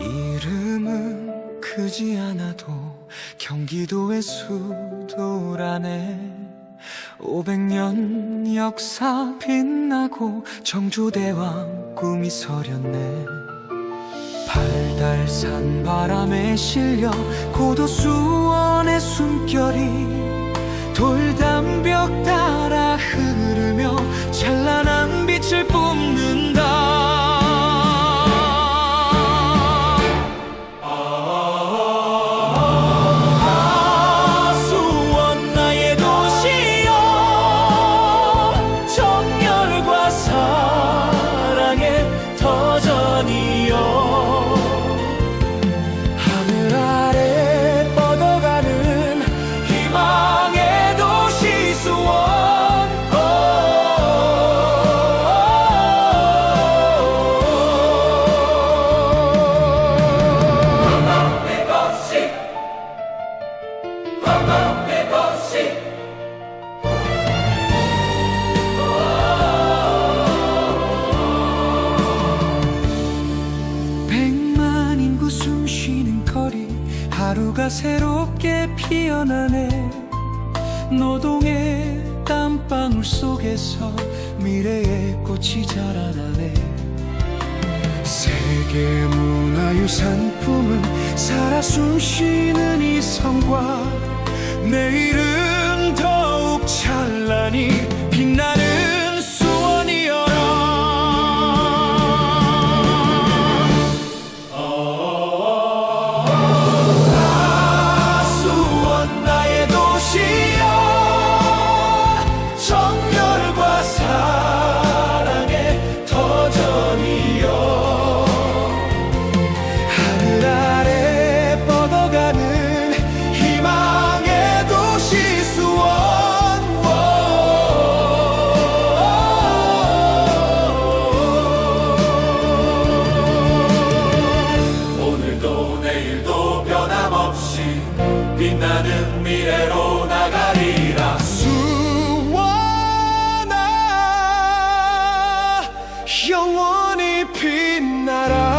이름은 크지 않아도 경기도의 수도라네. 500년 역사 빛나고 정주대왕 꿈이 서렸네 발달산 바람에 실려 고도 수원 하루가 새롭게 피어나네. 노동의 땀방울 속에서 미래의 꽃이 자라나네. 세계 문화유산 품은 살아 숨쉬는 이 성과. 내일은 더욱 찬란히 나는 미래로 나가리라. 수원아 영원히 빛나라.